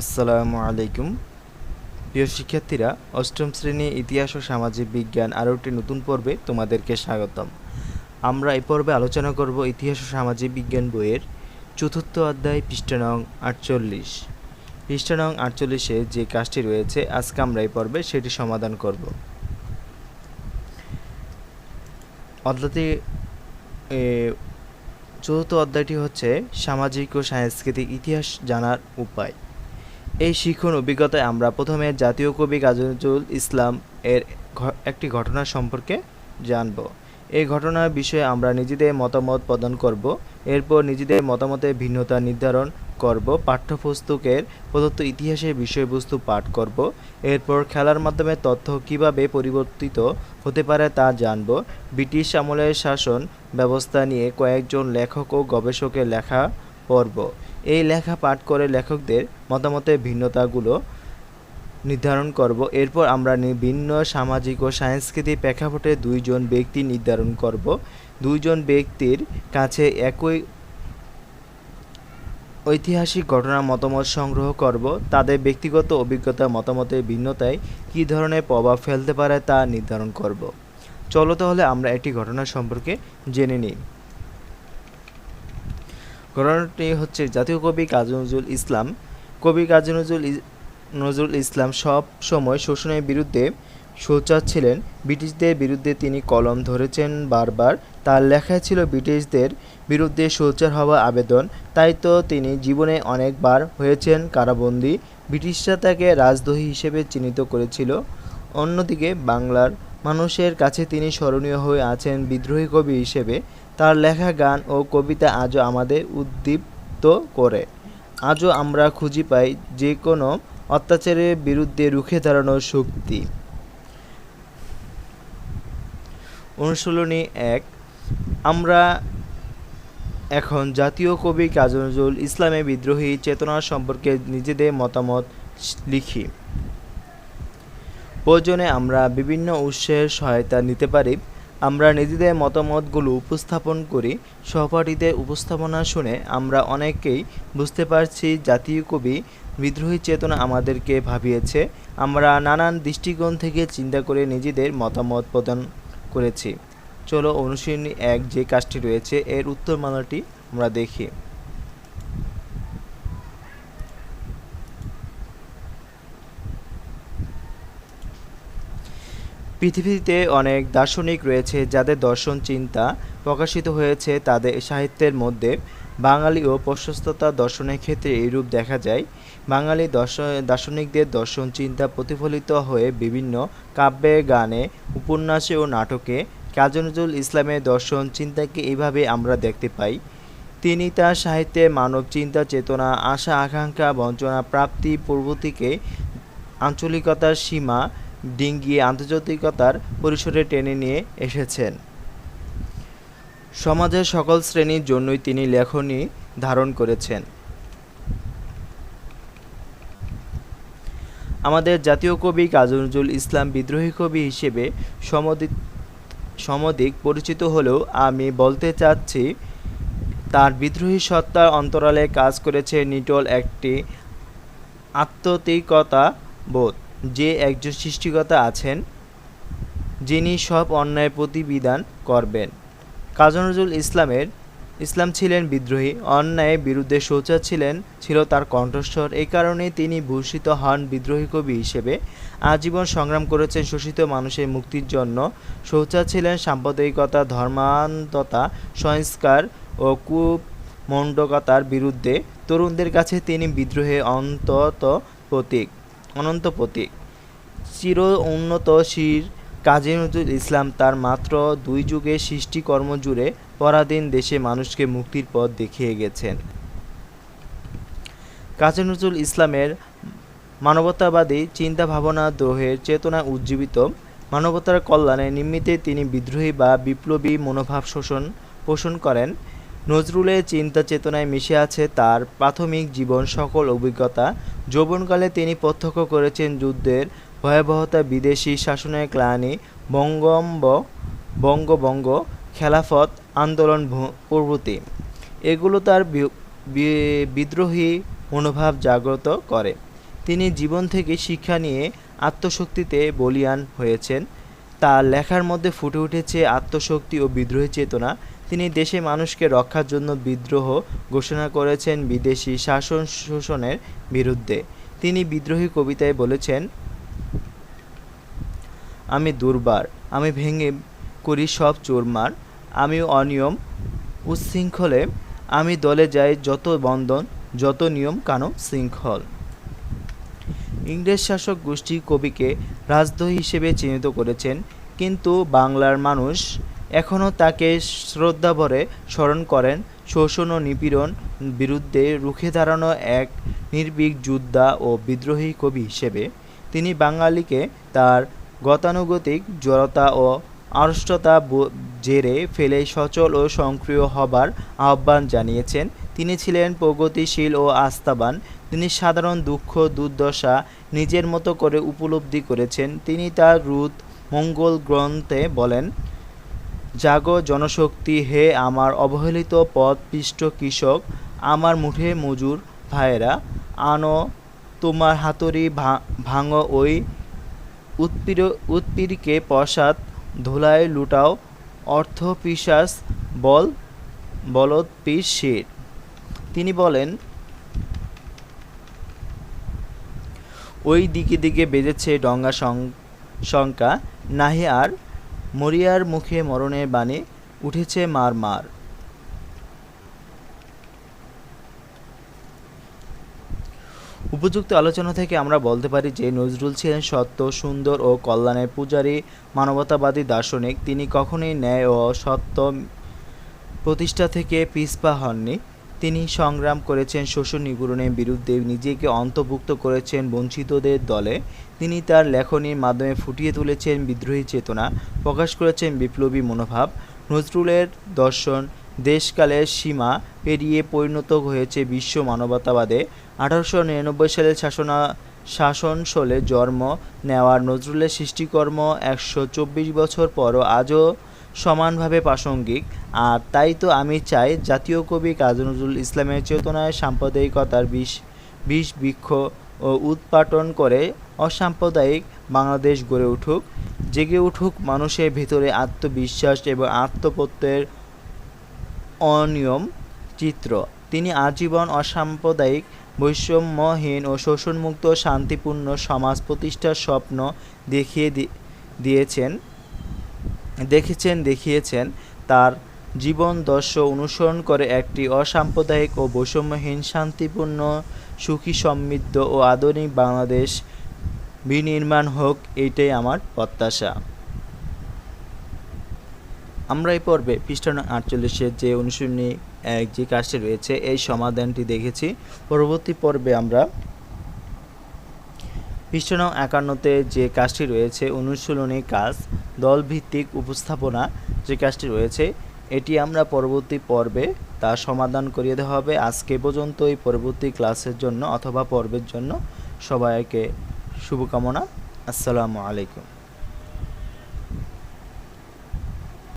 আসসালামু আলাইকুম। প্রিয় শিক্ষার্থীরা, অষ্টম শ্রেণি ইতিহাস ও সামাজিক বিজ্ঞান আরও একটি নতুন পর্বে তোমাদেরকে স্বাগতম। আমরা এই পর্বে আলোচনা করব ইতিহাস ও সামাজিক বিজ্ঞান বইয়ের চতুর্থ অধ্যায়, পৃষ্ঠা নং আটচল্লিশ। পৃষ্ঠা নং আটচল্লিশে যে কাজটি রয়েছে, আজকে আমরা এই পর্বে সেটি সমাধান করব। অধ্যায়টি চতুর্থ অধ্যায়টি হচ্ছে সামাজিক ও সাংস্কৃতিক ইতিহাস জানার উপায়। এই শিক্ষণ অভিজ্ঞতায় আমরা প্রথমে জাতীয় কবি কাজী নজরুল ইসলাম এর একটি ঘটনা সম্পর্কে জানব। এই ঘটনার বিষয়ে আমরা নিজেদের মতামত প্রদান করব। এরপর নিজেদের মতামতের ভিন্নতা নির্ধারণ করব। পাঠ্যপুস্তকের প্রদত্ত ইতিহাসের বিষয়বস্তু পাঠ করব। এরপর খেলার মাধ্যমে তথ্য কীভাবে পরিবর্তিত হতে পারে তা জানব। ব্রিটিশ আমলের শাসন ব্যবস্থা নিয়ে কয়েকজন লেখক ও গবেষকের লেখা পড়ব। এই লেখা পাঠ করে লেখকদের মতামতের ভিন্নতাগুলো নির্ধারণ করব। এরপর আমরা ভিন্ন সামাজিক ও সাংস্কৃতিক প্রেক্ষাপটে দুইজন ব্যক্তি নির্ধারণ করব। দুইজন ব্যক্তির কাছে একই ঐতিহাসিক ঘটনার মতামত সংগ্রহ করব। তাদের ব্যক্তিগত অভিজ্ঞতা, মতামতের ভিন্নতায় কী ধরনের প্রভাব ফেলতে পারে তা নির্ধারণ করব। চলো তাহলে আমরা একটি ঘটনা সম্পর্কে জেনে নিই। ঘটনাটি হচ্ছে জাতীয় কবি কাজী নজরুল ইসলাম। কবি কাজী নজরুল নজরুল ইসলাম সব সময় শোষণের বিরুদ্ধে সোচ্চার ছিলেন। ব্রিটিশদের বিরুদ্ধে তিনি কলম ধরেছেন বারবার। তার লেখায় ছিল ব্রিটিশদের বিরুদ্ধে সোচ্চার হওয়া আবেদন। তাই তো তিনি জীবনে অনেকবার হয়েছেন কারাবন্দী। ব্রিটিশরা তাকে রাজদ্রোহী হিসেবে চিহ্নিত করেছিল। অন্যদিকে বাংলার মানুষের কাছে তিনি স্মরণীয় হয়ে আছেন বিদ্রোহী কবি হিসেবে। তার লেখা, গান ও কবিতা আজও আমাদের উদ্দীপ্ত করে। আজও আমরা খুঁজি পাই যে কোনো অত্যাচারের বিরুদ্ধে রুখে দাঁড়ানোর শক্তি। অনুশীলনী এক, আমরা এখন জাতীয় কবি কাজী নজরুল ইসলামের বিদ্রোহী চেতনা সম্পর্কে নিজেদের মতামত লিখি। প্রয়োজনে আমরা বিভিন্ন উৎসের সহায়তা নিতে পারি। আমরা নিজেদের মতামতগুলো উপস্থাপন করি। সহপাঠীদের উপস্থাপনা শুনে আমরা অনেকেই বুঝতে পারছি জাতীয় কবি বিদ্রোহী চেতনা আমাদেরকে ভাবিয়েছে। আমরা নানান দৃষ্টিকোণ থেকে চিন্তা করে নিজেদের মতামত প্রদান করেছি। চলো অনুশীলনী এক যে কাজটি রয়েছে, এর উত্তরমালাটি আমরা দেখি। পৃথিবীতে অনেক দার্শনিক রয়েছে যাদের দর্শন চিন্তা প্রকাশিত হয়েছে তাদের সাহিত্যের মধ্যে। বাঙালি ও প্রশস্ততা দর্শনের ক্ষেত্রে এইরূপ দেখা যায়। বাঙালি দর্শন দার্শনিকদের দর্শন চিন্তা প্রতিফলিত হয়ে বিভিন্ন কাব্যে, গানে, উপন্যাসে ও নাটকে কাজী ইসলামের দর্শন চিন্তাকে এইভাবে আমরা দেখতে পাই। তিনি তার সাহিত্যে মানব চিন্তা, চেতনা, আশা, আকাঙ্ক্ষা, বঞ্চনা, প্রাপ্তি প্রভৃতিকে আঞ্চলিকতার সীমা ডিঙ্গিয়ে আন্তর্জাতিকতার পরিসরে টেনে নিয়ে এসেছেন। সমাজের সকল শ্রেণির জন্যই তিনি লেখনী ধারণ করেছেন। আমাদের জাতীয় কবি কাজী নজরুল ইসলাম বিদ্রোহী কবি হিসেবে সমদিক সমদিক পরিচিত হলেও আমি বলতে চাচ্ছি, তার বিদ্রোহী সত্তার অন্তরালে কাজ করেছে নিটল একটি আত্মতিকতা বোধ। যে একজন সৃষ্টিকর্তা আছেন, যিনি সব অন্যায় প্রতিবিধান করবেন। কাজী নজরুল ইসলামের, ইসলাম ছিলেন বিদ্রোহী, অন্যায়ের বিরুদ্ধে সোচ্চার ছিলেন, ছিল তার কণ্ঠস্বর। এই কারণেই তিনি ভূষিত হন বিদ্রোহী কবি হিসেবে। আজীবন সংগ্রাম করেছেন শোষিত মানুষের মুক্তির জন্য। সোচ্চার ছিলেন সাম্প্রদায়িকতা ধর্মান্ততা সংস্কার ও কুমণ্ডকতার বিরুদ্ধে। তরুণদের কাছে তিনি বিদ্রোহে অন্তত প্রতীক। অনন্ত প্রতীক চির উন্নত শির কাজী নজরুল ইসলাম তার মাত্র দুই যুগে সৃষ্টিকর্ম জুড়ে পরাধীন দেশে মানুষকে মুক্তির পথ দেখিয়ে গেছেন। কাজী নজরুল ইসলামের মানবতাবাদী চিন্তা ভাবনা দ্রোহের চেতনা উজ্জীবিত। মানবতার কল্যাণে নিমিত্তে তিনি বিদ্রোহী বা বিপ্লবী মনোভাব শোষণ, পোষণ করেন। নজরুলের চিন্তা চেতনায় মিশে আছে তার প্রাথমিক জীবন সকল অভিজ্ঞতা। যৌবনকালে তিনি প্রত্যক্ষ করেছেন যুদ্ধের ভয়াবহতা, বিদেশি শাসনের গ্লানি বঙ্গম্ব বঙ্গবঙ্গ খেলাফত আন্দোলন প্রভৃতি। এগুলো তার বিদ্রোহী মনোভাব জাগ্রত করে। তিনি জীবন থেকে শিক্ষা নিয়ে আত্মশক্তিতে বলিয়ান হয়েছেন। তার লেখার মধ্যে ফুটে উঠেছে আত্মশক্তি ও বিদ্রোহী চেতনা। তিনি দেশে মানুষকে রক্ষার জন্য বিদ্রোহ ঘোষণা করেছেন বিদেশি শাসন শোষণের বিরুদ্ধে। তিনি বিদ্রোহী কবিতায় বলেছেন, আমি দুর্বার, আমি ভেঙে করি সব চোরমার, আমি অনিয়ম উচ্ছৃঙ্খলে, আমি দলে যাই যত বন্ধন, যত নিয়ম কানো শৃঙ্খল। ইংরেজ শাসক গোষ্ঠী কবিকে রাজদ্রোহী হিসেবে চিহ্নিত করেছেন, কিন্তু বাংলার মানুষ এখনও তাকে শ্রদ্ধাভরে স্মরণ করেন। শোষণ ও নিপীড়ন বিরুদ্ধে রুখে দাঁড়ানো এক নির্ভীক যোদ্ধা ও বিদ্রোহী কবি হিসেবে তিনি বাঙালিকে তার গতানুগতিক জড়তা ও আড়ষ্টতা জেরে ফেলে সচল ও সক্রিয় হবার আহ্বান জানিয়েছেন। তিনি ছিলেন প্রগতিশীল ও আস্থাবান। তিনি সাধারণ দুঃখ, দুর্দশা নিজের মতো করে উপলব্ধি করেছেন। তিনি তার রুদ মঙ্গল গ্রন্থে বলেন, জাগো জনশক্তি, হে আমার অবহেলিত পথ পিষ্ট কৃষক, আমার মুঠে মজুর ভাইয়েরা, আনো তোমার হাতুড়ি ভাঙো ওই উৎপীড় উৎপীড়কে পশ্চাৎ ধুলায় লুটাও অর্থ পিশাস বল বলদ পিস শির তিনি বলেন, ওই দিকে দিকে বেজেছে ডঙ্গা শঙ্কা। নাহি আর মরিয়ার মুখে মরণের বাণী উঠেছে মার মার। উপযুক্ত আলোচনা থেকে আমরা বলতে পারি যে নজরুল ছিলেন সত্য, সুন্দর ও কল্যাণের পূজারী, মানবতাবাদী দার্শনিক। তিনি কখনোই ন্যায় ও সত্য প্রতিষ্ঠা থেকে পিছপা হননি। তিনি সংগ্রাম করেছেন শোষণ নিপীড়নের বিরুদ্ধে, নিজেকে অন্তর্ভুক্ত করেছেন বঞ্চিতদের দলে। তিনি তার লেখনীর মাধ্যমে ফুটিয়ে তুলেছেন বিদ্রোহী চেতনা, প্রকাশ করেছেন বিপ্লবী মনোভাব। নজরুলের দর্শন দেশকালের সীমা পেরিয়ে পরিণত হয়েছে বিশ্ব মানবতাবাদে। আঠারোশো নিরানব্বই সালে শাসনা শাসনশলে জন্ম নেওয়ার নজরুলের সৃষ্টিকর্ম একশো চব্বিশ বছর পরও আজও সমানভাবে প্রাসঙ্গিক, আর তাই তো আমি চাই জাতীয় কবি কাজী নজরুল ইসলামের চেতনায় সাম্প্রদায়িকতার বিষ বিষ বৃক্ষ ও উৎপাটন করে অসাম্প্রদায়িক বাংলাদেশ গড়ে উঠুক, জেগে উঠুক মানুষের ভেতরে আত্মবিশ্বাস এবং আত্মপ্রত্যয়ের অনিয়ম চিত্র। তিনি আজীবন অসাম্প্রদায়িক, বৈষম্যহীন ও শোষণমুক্ত, শান্তিপূর্ণ সমাজ প্রতিষ্ঠার স্বপ্ন দেখিয়ে দিয়েছেন। দেখেছেন, দেখিয়েছেন, তার জীবন দর্শ অনুসরণ করে একটি অসাম্প্রদায়িক ও বৈষম্যহীন, শান্তিপূর্ণ, সুখী, সমৃদ্ধ ও আধুনিক বাংলাদেশ বিনির্মাণ হোক এইটাই আমার প্রত্যাশা। আমরা এই পর্বে পৃষ্ঠান আটচল্লিশের যে অনুশীলনী এক যে কাজটি রয়েছে, এই সমাধানটি দেখেছি। পরবর্তী পর্বে আমরা পৃষ্ঠান একান্নতে যে কাজটি রয়েছে, অনুশীলনী কাজ, দলভিত্তিক উপস্থাপনা যে কাজটি রয়েছে, এটি আমরা পরবর্তী পর্বে তা সমাধান করিয়ে দেওয়া হবে। আজকে পর্যন্ত এই পরবর্তী ক্লাসের জন্য অথবা পর্বের জন্য সবাইকে শুভকামনা। আসসালামু আলাইকুম।